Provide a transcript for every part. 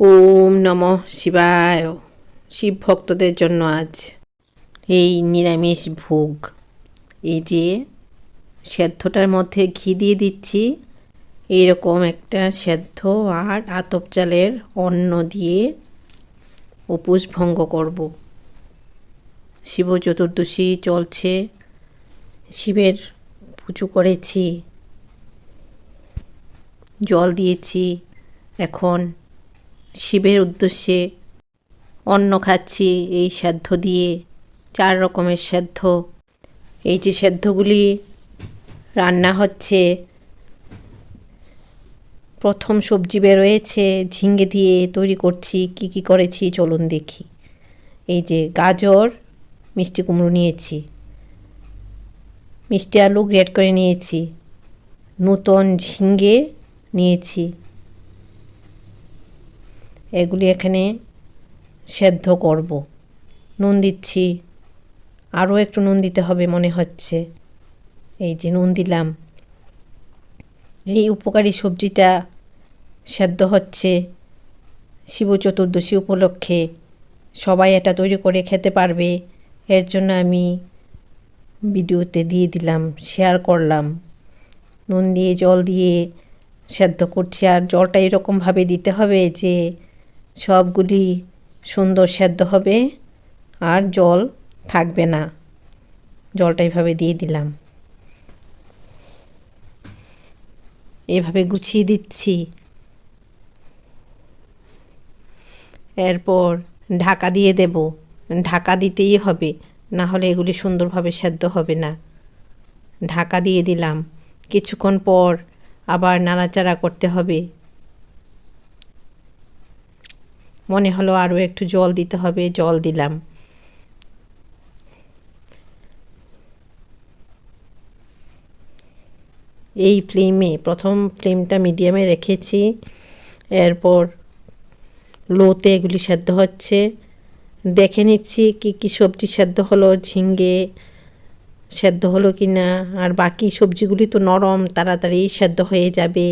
ওম নম শিবায়। শিব ভক্তদের জন্য আজ এই নিরামিষ ভোগ। এই যে সেদ্ধটার মধ্যে ঘি দিয়ে দিচ্ছি, এইরকম একটা সেদ্ধ আর আতপ চালের অন্ন দিয়ে উপোস ভঙ্গ করব। শিব চতুর্দশী চলছে, শিবের পুজো করেছি, জল দিয়েছি, এখন শিবের উদ্দেশ্যে অন্ন খাচ্ছি এই সেদ্ধ দিয়ে, চার রকমের সেদ্ধ এই যে সেদ্ধগুলি রান্না হচ্ছে, প্রথম সবজি বেরোয়েছে ঝিঙ্গে দিয়ে তৈরি করছি, কি কি করেছি চলুন দেখি। এই যে গাজর, মিষ্টি কুমড়ো নিয়েছি, মিষ্টি আলু গ্রেট করে নিয়েছি, নূতন ঝিঙ্গে নিয়েছি এগুলি এখানে সেদ্ধ করব। নুন দিচ্ছি। আরও একটু নুন দিতে হবে মনে হচ্ছে। এই যে নুন দিলাম। এই উপকারী সবজিটা সেদ্ধ হচ্ছে শিব চতুর্দশী উপলক্ষে। সবাই এটা তৈরি করে খেতে পারবে। এর জন্য আমি ভিডিওতে দিয়ে দিলাম, শেয়ার করলাম। নুন দিয়ে, জল দিয়ে সেদ্ধ করছি। আর জলটা এরকমভাবে দিতে হবে যে সবগুলি সুন্দর সেদ্ধ হবে আর জল থাকবে না। জলটা এভাবে দিয়ে দিলাম। এভাবে গুছিয়ে দিচ্ছি। এরপর ঢাকা দিয়ে দেব। ঢাকা দিতেই হবে, না হলে এগুলি সুন্দরভাবে সেদ্ধ হবে না। ঢাকা দিয়ে দিলাম। কিছুক্ষণ পর আবার নাড়াচাড়া করতে হবে। মনে হলো আরও একটু জল দিতে হবে, জল দিলাম। এই ফ্লেমে, প্রথম ফ্লেমটা মিডিয়ামে রেখেছি, এরপর লোতে এগুলি সেদ্ধ হচ্ছে। দেখে নিচ্ছি কি কি সবজি সেদ্ধ হলো, ঝিঙ্গে সেদ্ধ হলো কি না আর বাকি সবজিগুলি তো নরম, তাড়াতাড়ি সেদ্ধ হয়ে যাবে।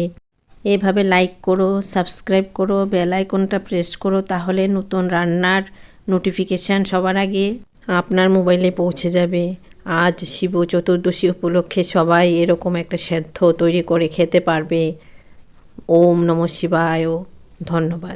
এভাবে লাইক করো সাবস্ক্রাইব করো বেল আইকনটা প্রেস করো, তাহলে নতুন রান্নার নোটিফিকেশান সবার আগে আপনার মোবাইলে পৌঁছে যাবে। আজ শিব চতুর্দশী উপলক্ষে সবাই এরকম একটা সেদ্ধ তৈরি করে খেতে পারবে। ওম নম শিবায়, ধন্যবাদ।